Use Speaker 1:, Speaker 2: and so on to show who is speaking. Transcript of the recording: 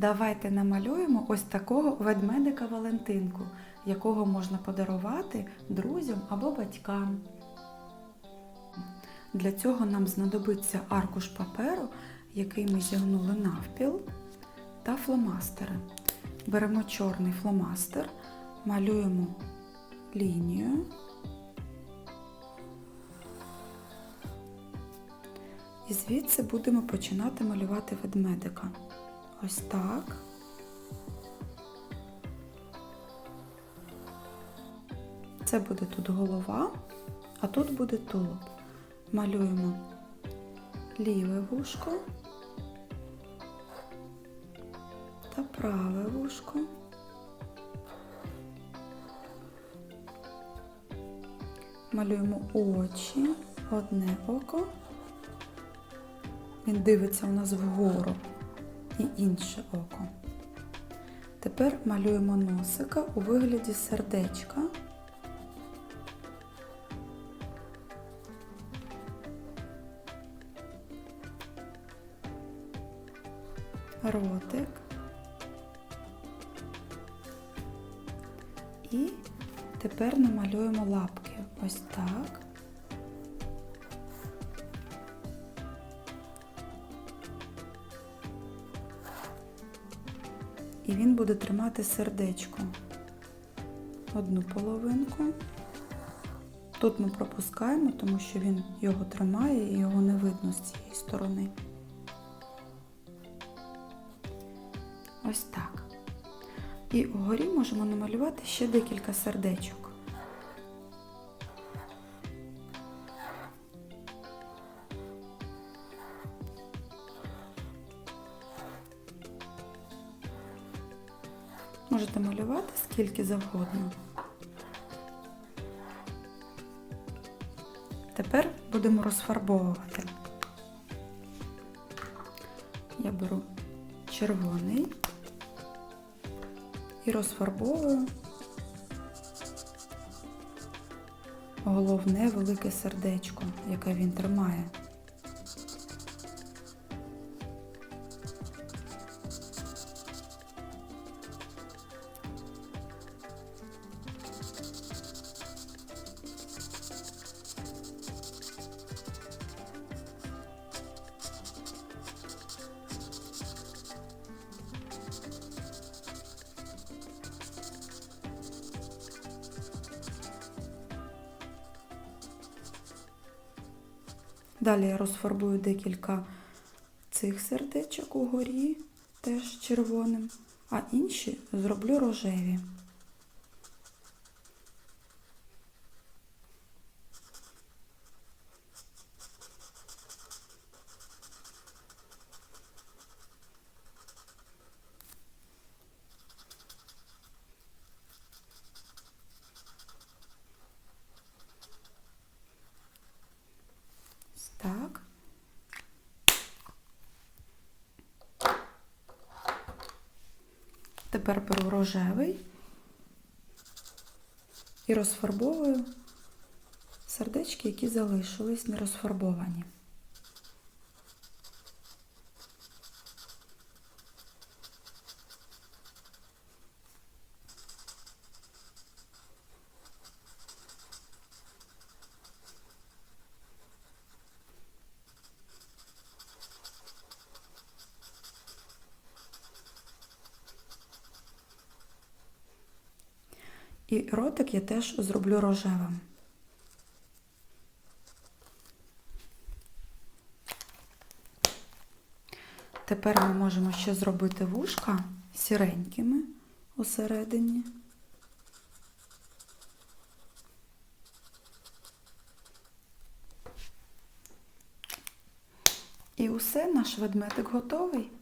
Speaker 1: Давайте намалюємо ось такого ведмедика Валентинку, якого можна подарувати друзям або батькам. Для цього нам знадобиться аркуш паперу, який ми зігнули навпіл, та фломастери. Беремо чорний фломастер, малюємо лінію. І звідси будемо починати малювати ведмедика. Ось так. Це буде тут голова, а тут буде тулуб. Малюємо ліве вушко та праве вушко. Малюємо очі, одне око. Він дивиться у нас вгору і інше око. Тепер малюємо носика у вигляді сердечка. Ротик. І тепер намалюємо лапки. Ось так. І він буде тримати сердечко. Одну половинку. Тут ми пропускаємо, тому що він його тримає і його не видно з цієї сторони. Ось так. І угорі можемо намалювати ще декілька сердечок. Можете малювати скільки завгодно. Тепер будемо розфарбовувати. Я беру червоний і розфарбовую головне велике сердечко, яке він тримає. Далі я розфарбую декілька цих сердечок угорі, теж червоним, а інші зроблю рожеві. Ось Так. Тепер беру рожевий і розфарбовую сердечки, які залишились не І ротик я теж зроблю рожевим. Тепер ми можемо ще зробити вушка сіренькими усередині. І усе, наш ведмедик готовий.